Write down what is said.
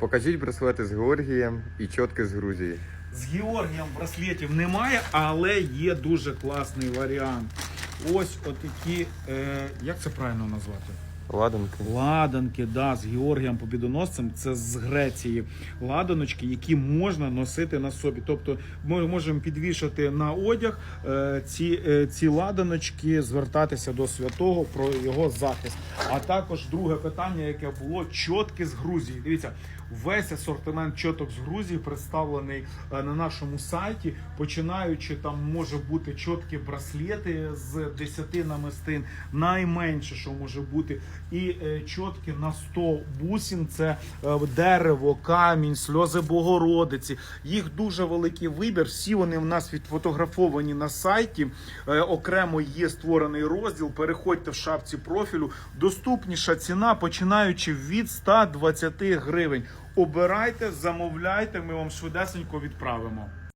Покажіть браслети з Георгієм і чотки з Грузії. З Георгієм браслетів немає, але є дуже класний варіант. Ось отакі, е, як це правильно назвати? Ладанки. Ладанки, да, з Георгієм Побідоносцем, це з Греції. Ладаночки, які можна носити на собі. Тобто ми можемо підвішати на одяг е, ці, е, ці ладаночки, звертатися до святого про його захист. А також друге питання, яке було чотки з Грузії. Дивіться, весь асортимент чоток з Грузії представлений е, на нашому сайті. Починаючи там може бути чоткі браслети з 10 намистин, найменше, що може бути, і е, чотки на 100 бусин. Це е, дерево, камінь, сльози Богородиці. Їх дуже великий вибір. Всі вони в нас відфотографовані на сайті. Е, окремо є створений розділ. Переходьте в шапці профілю. Доступніша ціна, починаючи від 120 гривень. Обирайте, замовляйте. Ми вам швидесенько відправимо.